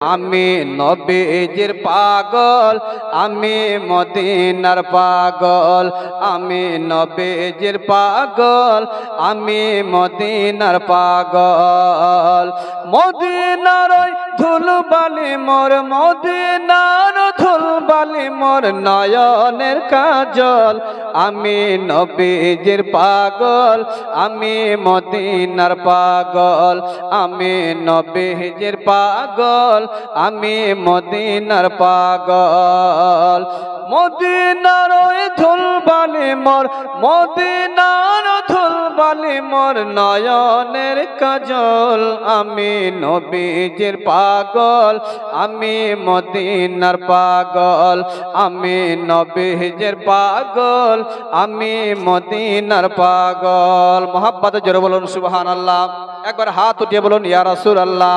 আমি নবীজির পাগল, আমি মদিনার পাগল, আমি নবীজির পাগল, আমি মদিনার পাগল। মদিনার ধুলবালি মোর মদিনার ধুলবালি মোর নয়নের কাজল। আমি নবীজির পাগল, আমি মদিনার পাগল। আমি নবীজির পাগল, আমি মদিনার পাগল। মদিনার ওই ধুলবালি মোর, মদিনার ধুলবালি মোর, নয়নের কাজল। আমি নবীজির পাগল, আমি মদিনার পাগল। আমি নবীজির পাগল, আমি মদিনার পাগল। মোহাম্মদ জোরে বলুন সুবহান আল্লাহ একবার হাত উঠিয়ে বলুন, ইয়া রাসূল আল্লাহ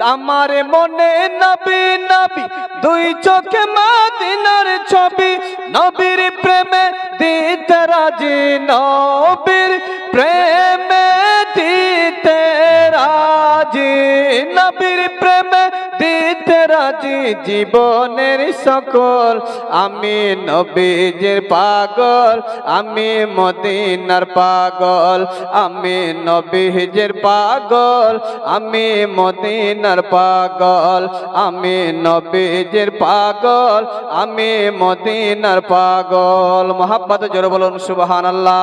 আমার মনে নবী নবী, দুই চোখে মাদিনার ছবি। নবীর প্রেমে দিতে রাজি, নবীর প্রেমে দিতে রাজি। নবীর প্রেমে দিতে রাজি জীবনের সকল। আমি নবীজের পাগল, আমি মদিনার পাগল, আমি নবীজের পাগল, আমি মদিনার পাগল, আমি নবীজের পাগল, আমি মদিনার পাগল। মোহাম্মদ জোর বলুন সুবহান আল্লাহ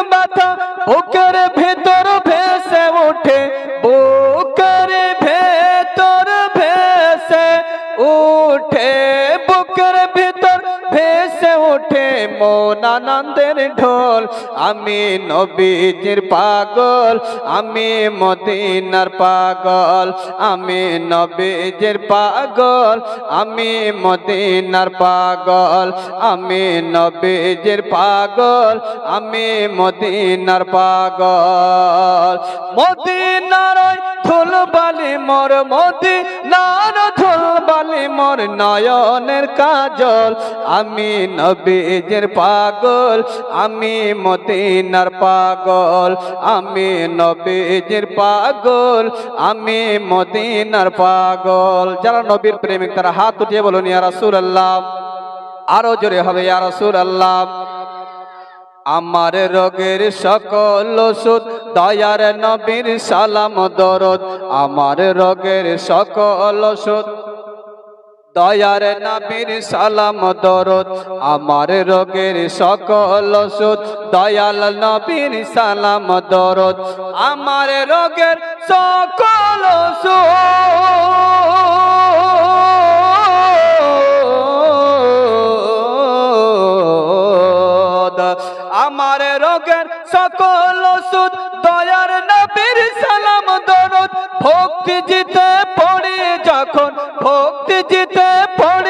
সকল ব্যথা বুকের মন আনন্দের ঢোল। আমি নবীজির পাগল, আমি মদিনার পাগল। আমি নবীজির পাগল, আমি মদিনার পাগল। আমি নবীজির পাগল, আমি মদিনার পাগল। মদিনার ধুলবালি মোর মদিনার ধুলবালি মোর নয়নের কাজল, আমি নবীজের পাগল, আমি মদিনার পাগল, আমি নবীজের পাগল, আমি মদিনার পাগল। যারা নবীর প্রেমিক, তারা হাত উঠিয়ে বলুন, ইয়া রাসূলুল্লাহ। আরও জোরে হবে, ইয়া রাসূলুল্লাহ। আমার রোগের সকল ওষুধ, দয়ার নবীর সালাম, দরদ। আমার রোগের সকল ওষুধ দয়ার নবীর সালাম দরদ, আমার রোগের সকল ওষুধ। দয়াল নবীর সালাম দরদ, আমার রোগের সকল ওষুধ। আমার রোগের সকল ওষুধ দয়ার নবীর সালাম দরদ। ভক্তি জিতে যখন ভক্তি জিতে পড়ে যখন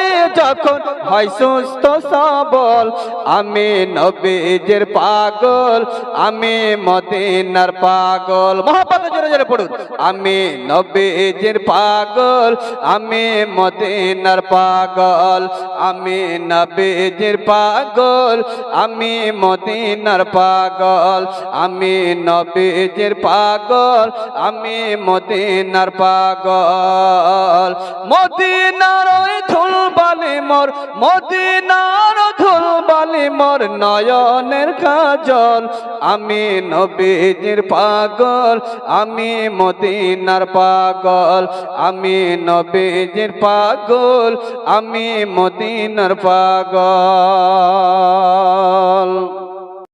হয় সুস্থ সবল। আমি নবীজের পাগল, আমি মদিনার পাগল। মহাপাত জোরে জোরে পড়ুন। আমি নবীজের পাগল, আমি মদিনার পাগল। আমি নবীজের পাগল, আমি মদিনার পাগল। আমি নবীজের পাগল, আমি মদিনার পাগল। মদিনার ওই ধুল বালি মোর মদিনার ধুল বালি মোর নয়নের কাজল। আমি নবীজির পাগল, আমি মদিনার পাগল। আমি নবীজির পাগল, আমি মদিনার পাগল।